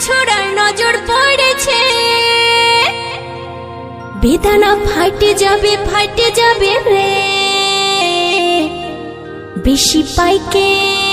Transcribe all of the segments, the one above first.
ছোড়ার নজর পড়েছে। বেদানা ফাটে যাবে ফাটে যাবে রে। বেশি পাইকে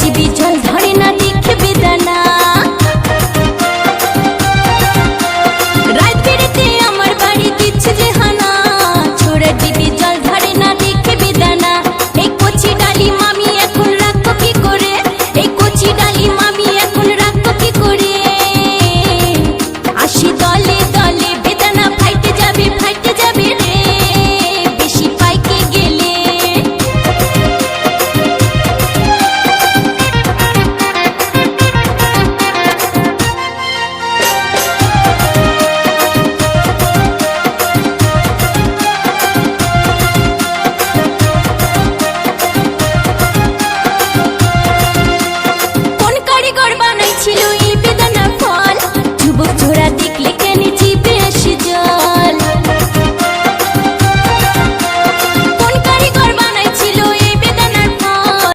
জীবিত treat you.